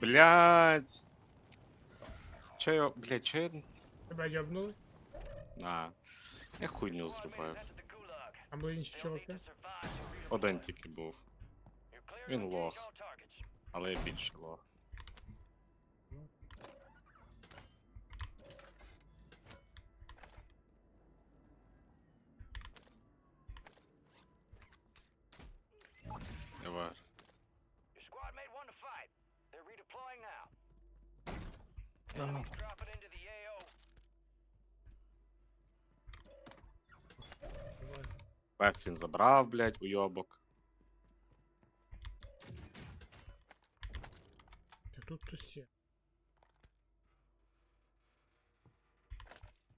Блядь. Че я, блядь, че я... Тебя йобнули? А, я хуйню взрываю А були інші чуваки? Один тільки був, Він лох. але я більше лох. Ага. Enemies dropping into the AO. Давай. Перс він забрав, блядь, уйобок. Та тут хтось є.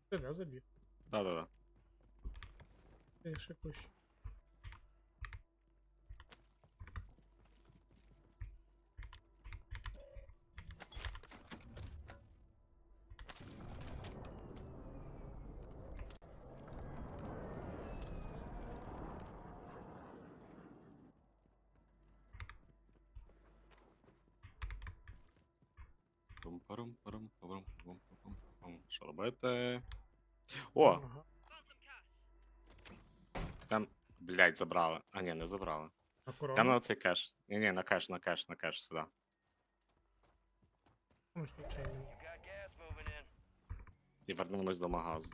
Тебе забіг. Да-да-да. Ти ще кущ. Пум-парум-парум-парум-парум-парум. Що робити? О, Ага. там, блядь, забрали. А ні, не забрали. А Там корона? на цей кеш. Ні, ні, на кеш, на кеш, на кеш сюди. Ну, случайно. You got gas moving in. І вернемось до магазу.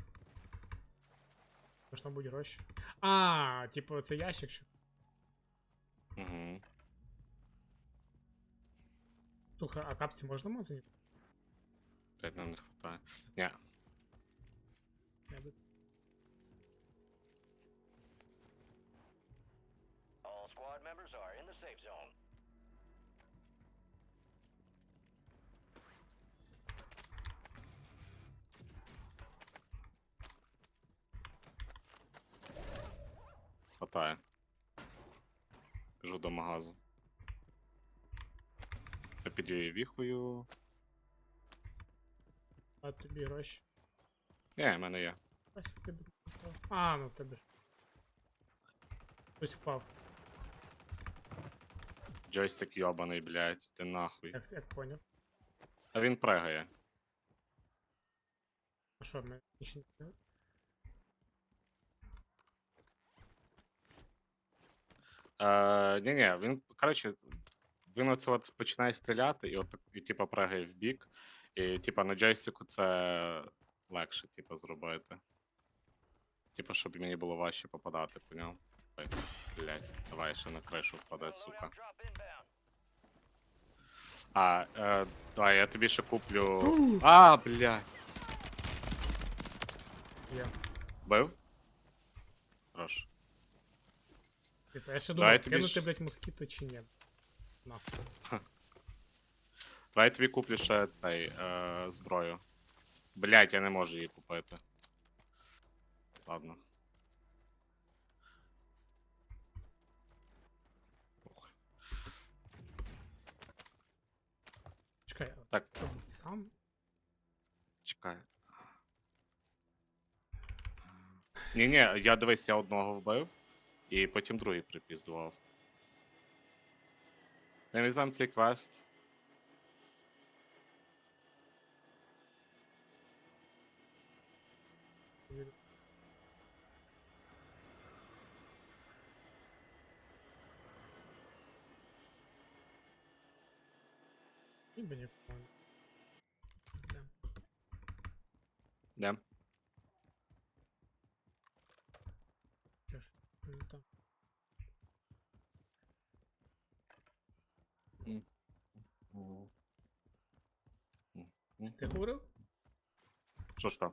Може там будуть гроші. А, типу, це ящик, що. Угу. Слухай, а капці можна мазані? Блядь, нам не хватає. Ні, All squad members are in the safe zone. хватає. Біжу до магазу. Я під її віхою. А тобі гроші. Ні, в мене є. Ось тебе. впав. А, ну в тебе. ж. Хтось впав. Джойстик йобаний, блядь, ти нахуй. Як, як поняв. А він пригає. А що, ми нічого не Е, ні, ні, він, коротше, він оце от починає стріляти і от і, типа пригає в бік. І типа на джойстику це легше, типа, зробити. Типа, щоб мені було важче попадати по ньому. Ой, давай ще на кришу впаде, сука. А, е, давай, я тобі ще куплю. А, блядь. є. Бив? Хорош. Я ще Давай думав, тобі кинути, ж- блядь, москіто чи ні. Нахуй. Давай я тобі куплю ще цей е, зброю. Блять, я не можу її купити. Ладно. Чекай, а Так, що сам? чекай. Ні, ні, я дивись, я одного вбив, і потім другий припіздував. Не візьмем цей квест. Ніби Не. Де ж? Ну, там. Це ти говорив? Що що?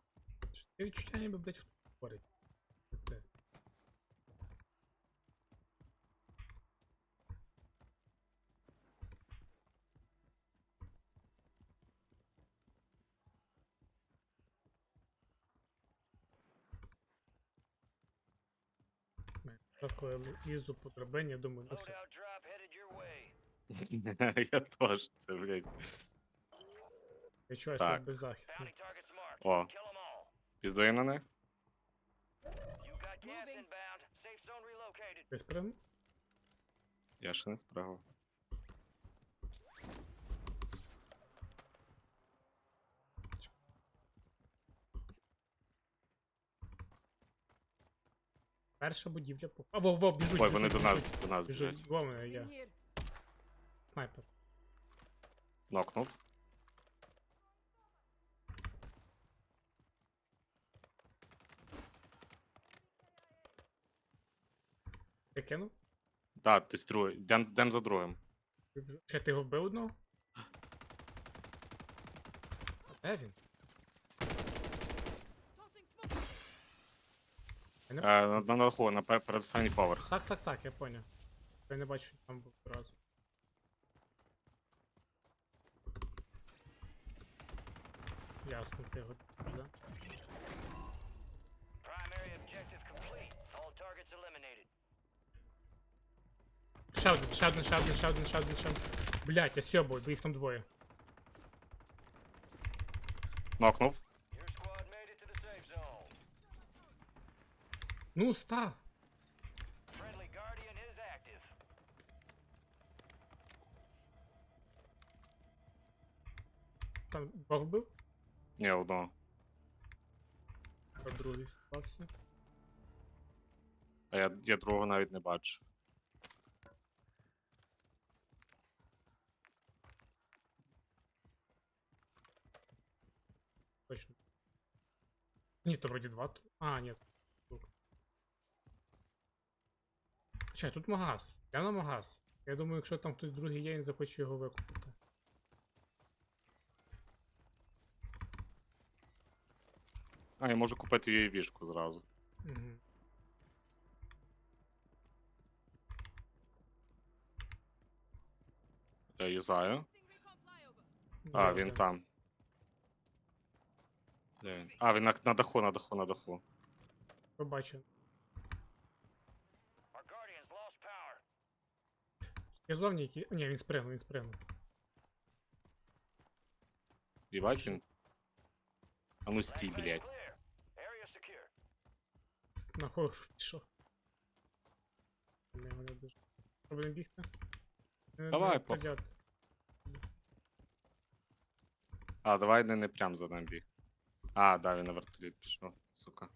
Що Ти відчуття ніби, блядь, хто говорить. Це ти. Я лізу по драбині, я думаю, ну все. Я теж, це, блядь. Я чую себе Так. О. Піду на них? Ти спригнув? Я ще не спрагав. Перша будівля по. А, во, во, біжуть. Ой, вони біжуть, до нас, до нас біжать. Біжуть. Во, мене є. Снайпер. Нокнув. Ти кинув? Да, ти з другий. Йдем, йдем за другим. Чи ти його вбив одного? А де він? Tossing smoke. Я не... Е, на, на даху, на передостанній поверх. Так, так, так, я поняв. Я не бачу, що там був одразу. Ясно, ти його да? Primary objective complete. All targets eliminated. Ще один, ще один, ще один, ще один, ще один, ще один. Блять, я сьобую, бо їх там двоє. Нокнув. Ну, став! Friendly Guardian is active. Там двох вбив, Ні, одного. а другий стався. А я, я другого навіть не бачу. Точно. Ні, то вроді два. тут. А, ні. Чай, тут магаз. Я на магаз. Я думаю, якщо там хтось другий є, він захоче його викупити. А, я можу купити її вішку зразу. Угу. Я юзаю. А, він там. Де він? А, він на, на даху, на даху, на даху. Побачу. Я зовні який. Ні, він спригнув, він спригнув. Він. А ну стій, блядь. Нахуй пішов. Не, мене дуже. Що будемо бігти? Не- Давай, не по-. А, давай не, не прям за ним біг. А, да, він на вертоліт пішов, сука.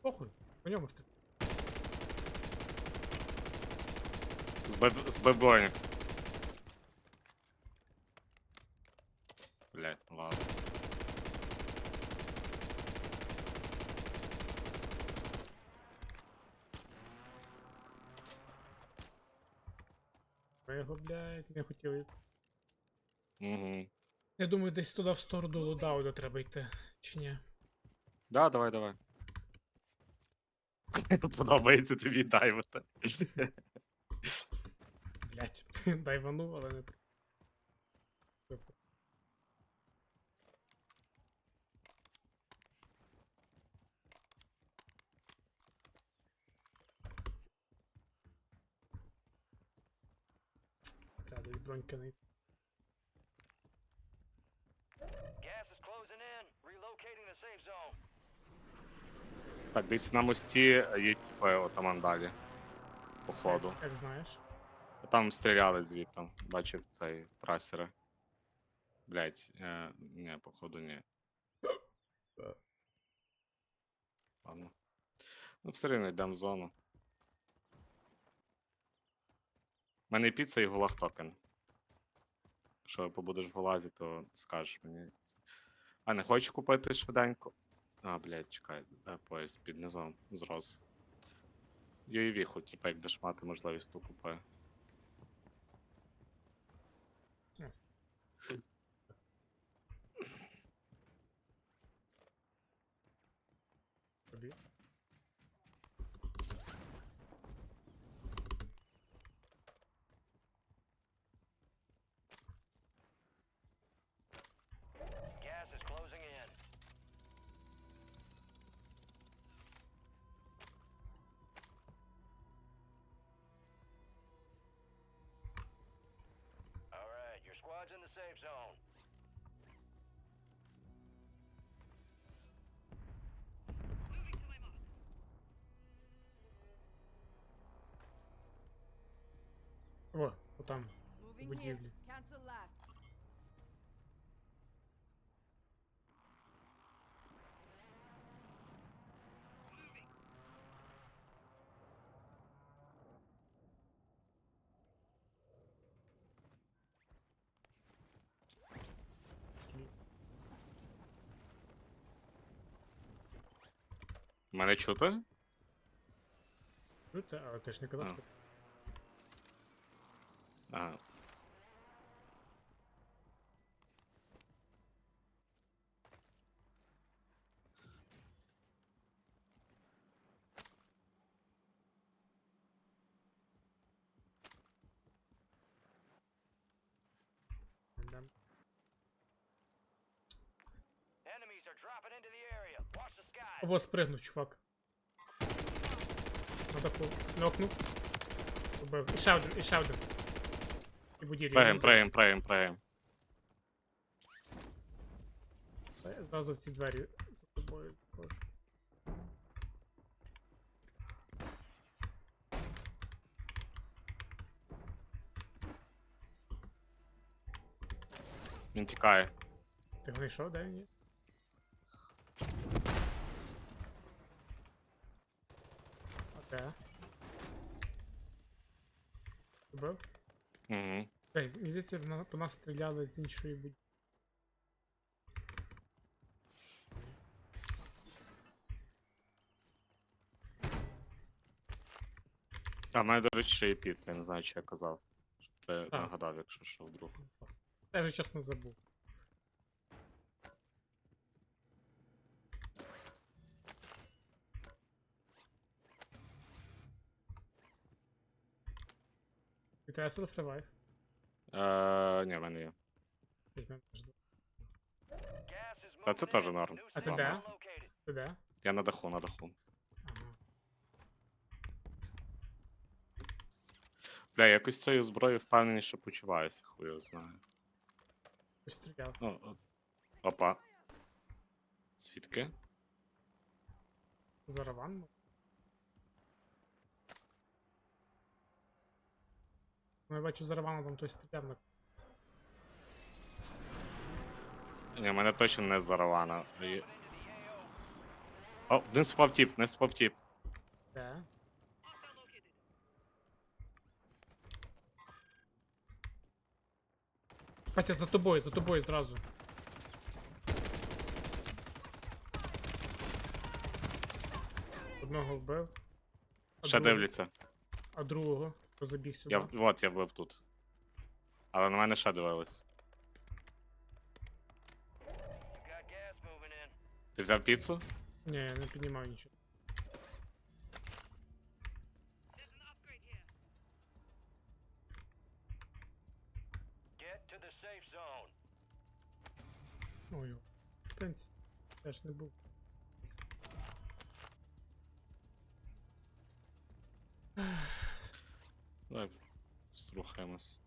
Похуй, по ньому стріляй. З, беб... з. Блять, ладно. Ми його, блядь, не хотіли. Угу. Я думаю, десь туди в сторону лодауда треба йти. Чи ні? Да, давай, давай. Подобається тобі дайвити. Блять, дайванув, але не. Треба десь броньки знайти. Gas is closing in. Relocating the safe zone. Так, десь на мості є, типу, отаман далі. Походу. Як знаєш. Там стріляли звідти, бачив цей трасера. Блять, е, ні, походу ні. Ладно. Ну, все рівно йдемо в зону. У мене і піца і гулаг токен. Якщо побудеш в гулазі, то скажеш мені. А, не хочеш купити швиденько? А, блядь, чекай, де поїзд під низом зрос. UAV хоч, типа, як будеш мати можливість, то купи. Вот там будівлі. Мене чути? Чути, але ти ж не казав, що. Ah. Them. Вот спрыгнул, чувак. Надо пол. Нокнул. Ще один, і ще один. І будівлі. Преєм, преєм, преєм, преєм. Зразу в ці двері за тобою. також. Він тікає. Ти його знайшов, де він є? А де? Убив? Угу. Мені здається, по нас стріляли з іншої будівлі. А в мене, до речі, ще є піца, я не знаю, чи я казав. Щоб ти нагадав, якщо що вдруг. Я вже чесно забув. Тебе селф ревайв. Е, ні, в мене є. Та це теж норм. А safe де? Ти де? Я на даху, на даху. Ага. Бля, якось цією зброєю впевненіше почуваюся, хуй знаю. Стріляв. Ну, о- опа. Звідки? Зараван? Ну, я бачу заравана там хтось стріляв на Ні, мене точно не з Заравана. І- О, не спав тіп, не спав тіп. де. Катя, за тобою, за тобою зразу. Одного вбив. А Ще другого- дивляться. А другого, хто забіг сюди. Я, в- от, я був тут. Але на мене ще дивились. You got gas moving in. Ти взяв піцу? Ні, я не піднімав нічого. Get to the safe zone. Ой, в принципі, я ж не був. Давай струхаємось.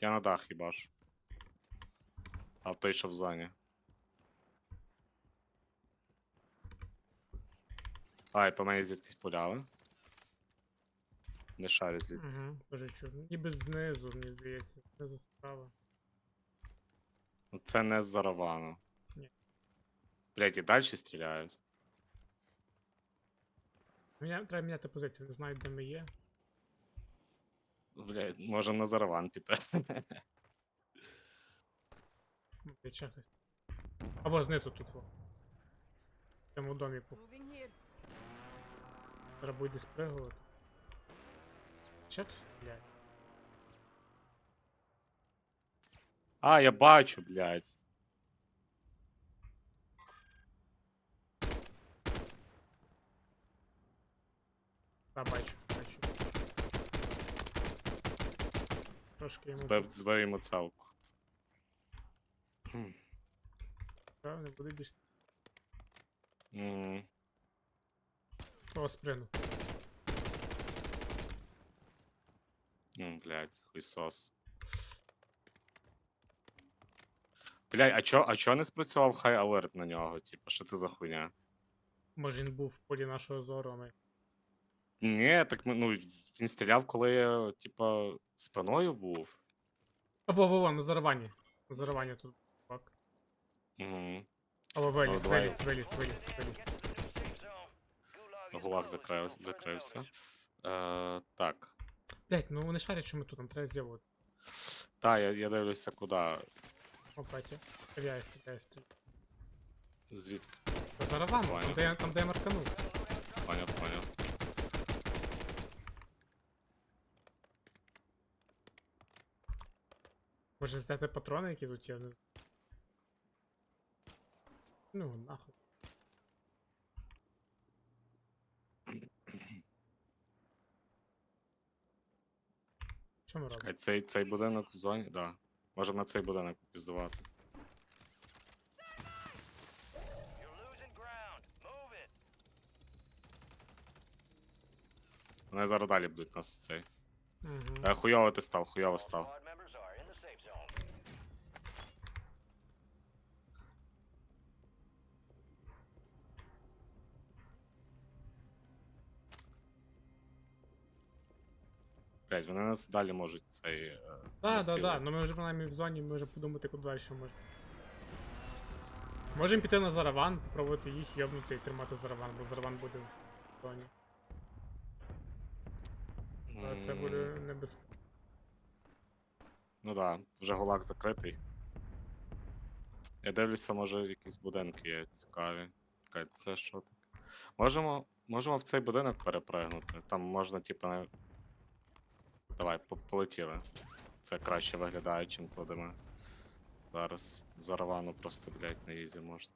Я на дах їбаш. А той що в зоні. Ай, по мені звідкись пуляли. Не шарю звідки. Угу, дуже чудно. Ніби знизу, мені здається, знизу справа. Ну, Це не з Заравану. Ні. Блять, і далі стріляють. Мені треба міняти позицію, не знаю, де ми є. Блять, можемо на Зараван піти. А во знизу тут во. В цьому домі по- Moving here. треба буде спригувати. Ще тут стріляє? А, я бачу, блядь. Та бачу, бачу. Трошки йому Збив, збив йому целку. Хм. не буде більше. М, О, спригнув. м, Блядь, хуйсос. Блядь, а чо, а чо не спрацював хай алерт на нього? Типа, що це за хуйня? Може він був в полі нашого зору, а ми. Ні, так ми- ну, він стріляв, коли я, типа, спиною був. А во, во, во, на зараванні. На зараванні тут. Фак. Угу. А во, виліз, давай. виліз, виліз, виліз, виліз. Гулаг закрив, закрився. Е, так. Блять, ну вони шарять, що ми тут, нам треба з'явити. Та, я, я дивлюся, куди. Опаті. Стріляє, стріляє, стріляє. Звідки? Та зараз вам, там де, я- там де я марканув. Поняв, поняв. Може взяти патрони, які тут є. Ну, нахуй. Що ми робимо? Чекай, цей, цей будинок в зоні? Да. Можемо на цей будинок піздувати. Вони зараз далі будуть нас цей. Угу. Хуйово ти став, хуйово став. 5, вони нас далі можуть цей. Так, так, так, ну ми вже принаймні в зоні, ми вже подумати, куди далі може. Можемо піти на зараван, попробувати їх йобнути і тримати зараван, бо зараван буде в зоні. Mm. Це буде небезпечно. Ну так, да, вже голак закритий. Я дивлюся, може якісь будинки є цікаві. Це що таке? Можемо можемо в цей будинок перепригнути. Там можна, типу, Давай, полетіли. Це краще виглядає, чим кладемо. Зараз заравану просто, блядь, на їзі можна.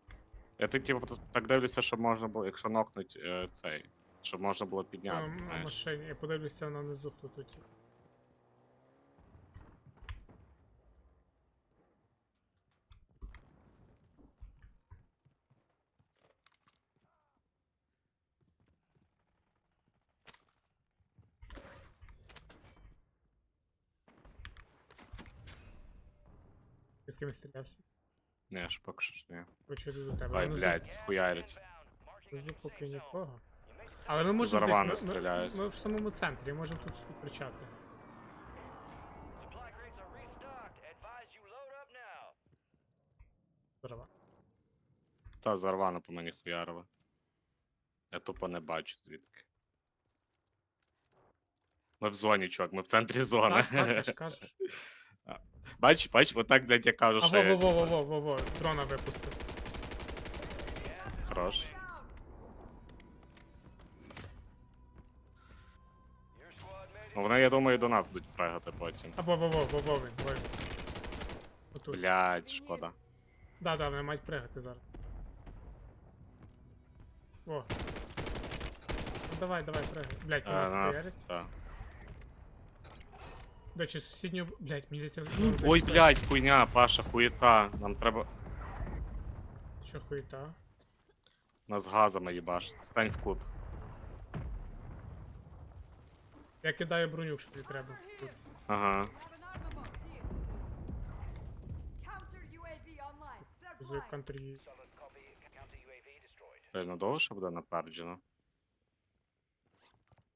Я так, типу, так дивлюся, щоб можна було, якщо нокнуть е, цей, щоб можна було підняти, на знаєш. Я подивлюся на низу, хто тут є. Ти з ким стрілявся? Ні, ж поки що ж ні. Хочу до тебе. Ай, Внизу- блядь, хуярить. Внизу поки нікого. Але ми можемо Зарвано десь, ми, ми, стріляють. ми в самому центрі, можемо тут собі кричати. Supply crates are restocked. Advise you load up now. Зарва. Та зарвано по мені хуярили. Я тупо не бачу звідки. Ми в зоні, чувак, ми в центрі зони. Так, так, я ж кажу. Бач, бач, отак, блядь, я кажу, що во, во, я... во, во, во, во, во, дрона випустив. Хорош. Ну, вони, я думаю, до нас будуть пригати потім. А во, во, во, во, во, він, во він. Отут. Блядь, шкода. Да, да, вони мають пригати зараз. О. Ну, давай, давай, пригай. Блять, Е, вони нас, та. До речі, сусідню. Блять, мені здається. Ой, блядь, хуйня, Паша, хуєта. Нам треба Що хуєта? нас газами їбаш. Стань в кут. Я кидаю броню, що тобі треба. Тут. Ага. Have an armor. Counter UAV online. They're З blind. контрі. Блядь, надовго ще буде наперджено?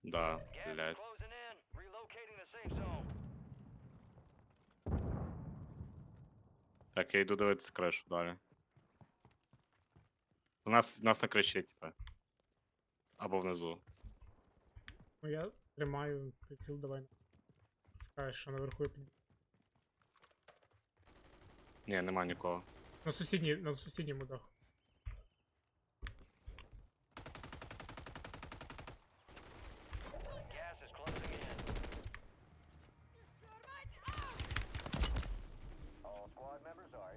Да, блядь. closing in. Relocating the safe zone. Так, я йду дивитися кришу далі. У нас, у нас на криші, типа. Або внизу. Ну я тримаю приціл, давай. Скажеш, що наверху я під... Ні, нема нікого. На сусідній, на сусідньому даху.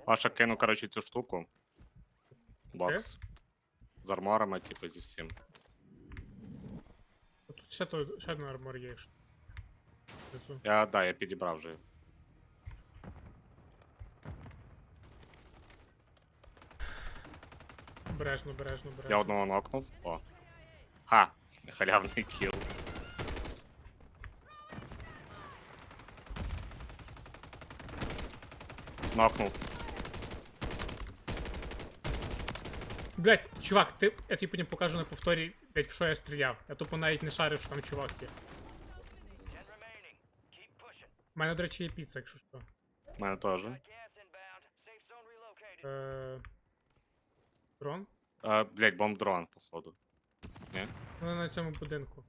Паша кинув, коротше, цю штуку. Бокс. З арморами, типу, зі всім. Тут ще той, ще один армор є, якщо. Внизу. Я, да, я підібрав вже. Бережно, бережно, бережно. Я одного нокнув. О. Ха! Халявний кіл. Нокнув. Блять, чувак, ти. Я тобі потім покажу на повторі, блять, в що я стріляв. Я тупо навіть не шарив, що там чувак є. У мене, до речі, є піца, якщо що. У мене теж. Е... Дрон? А, блять, бомб-дрон, походу. Ну, на цьому будинку.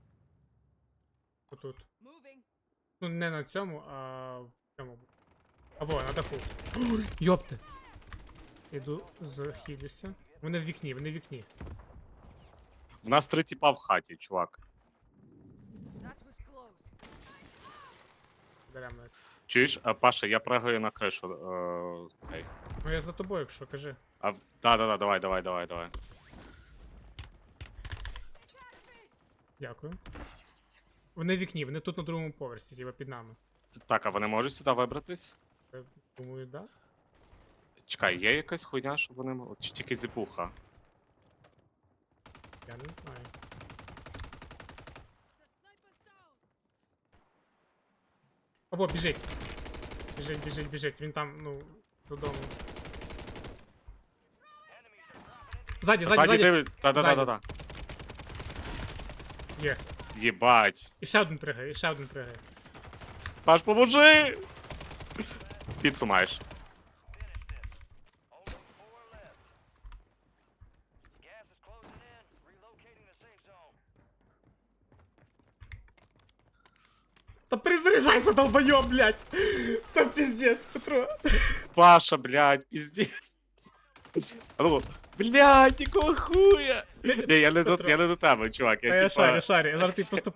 Отут. Ну, не на цьому, а в цьому. А во, на даху. Ой, Йопти. Іду захилюся. Вони в вікні, вони в вікні. В нас три тіпа в хаті, чувак. Беремо. Чуєш, а, Паша, я пригаю на кришу. Е, цей. Ну я за тобою, якщо кажи. А, в- да, да, да, давай, давай, давай, давай. Дякую. Вони в вікні, вони тут на другому поверсі, типа під нами. Так, а вони можуть сюди вибратись? Я думаю, да. Чекай, є якась хуйня, щоб вони мо- Чи тільки зіпуха? Я не знаю. The. А во, біжить. Біжить, біжить, біжить. Він там, ну, за домом. Ззаді, ззаді, Ззаді да, Є. Єбать. І ще один пригає, і ще один пригає. Паш, поможи! Піцу маєш. перезаряджайся, долбойоб, блядь! Та піздець, Петро. Паша, блядь, пиздец. А ну, блядь, якого хуя? Ні, я не до, Петро. я не до тебе, чувак. А Я, я типа... шарю, шарю. Я зараз тобі просто